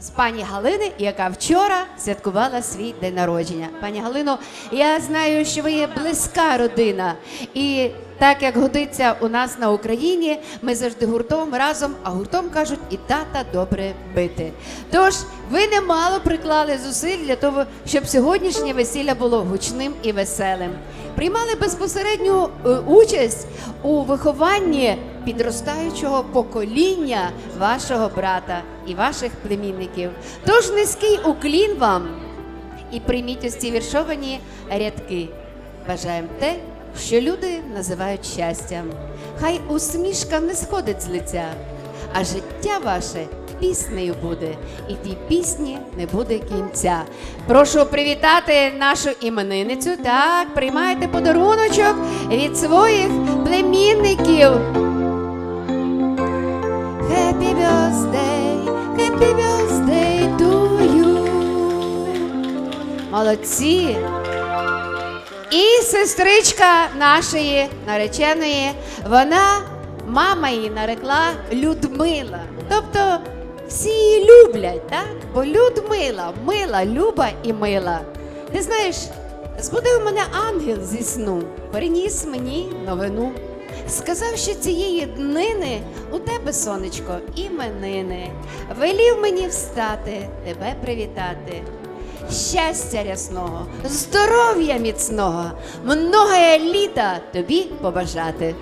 з пані Галини, яка вчора святкувала свій день народження. Пані Галино, я знаю, що ви є близька родина, і так як годиться у нас на Україні, ми завжди гуртом разом, а гуртом кажуть, і тата добре бити. Тож ви немало приклали зусиль для того, щоб сьогоднішнє весілля було гучним і веселим. Приймали безпосередню е, участь у вихованні підростаючого покоління вашого брата і ваших племінників. Тож низький уклін вам і прийміть ось ці віршовані рядки. Бажаємо те, що люди називають щастям. Хай усмішка не сходить з лиця, а життя ваше піснею буде, і тій пісні не буде кінця. Прошу привітати нашу іменинницю. Так, приймайте подаруночок від своїх племінників. Happy birthday to you. Молодці. І сестричка нашої нареченої, вона, мама її нарекла Людмила. Тобто всі її люблять, так? Бо Людмила, мила, люба і мила. Ти знаєш, збудив мене ангел зі сну, приніс мені новину. Сказав, що цієї днини у тебе, сонечко, іменини. Велів мені встати, тебе привітати. Щастя рясного, здоров'я міцного, многое літа тобі побажати.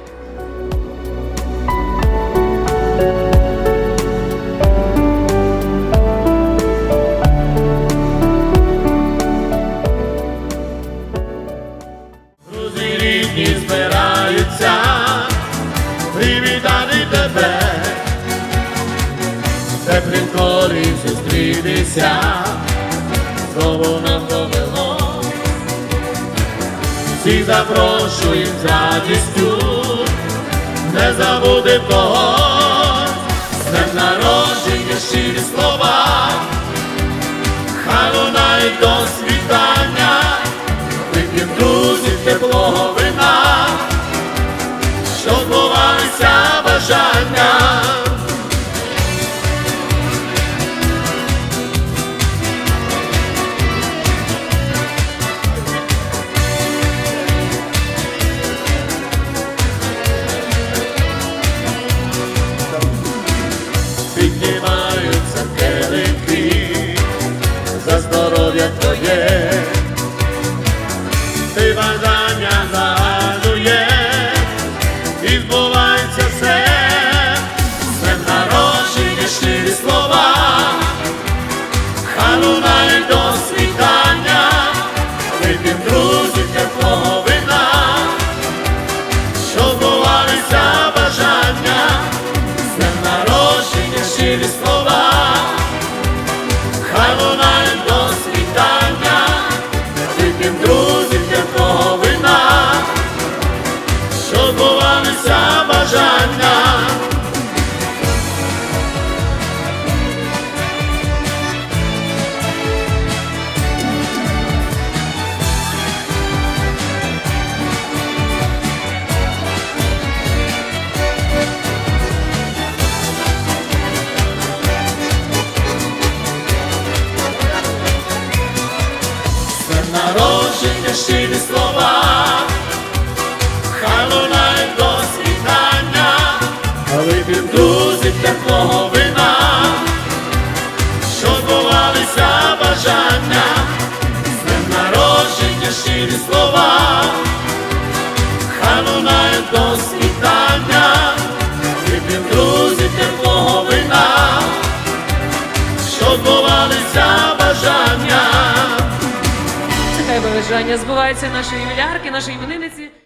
Привітати тебе, теплим колі зустрітися, знову нам довело, всіх запрошуєм з радістю, не забудем когось, з днем народження щирі слова, хай лунають до ти що збувалися бажання. Нехай бажання збувається нашої юлярки, нашої іменинниці.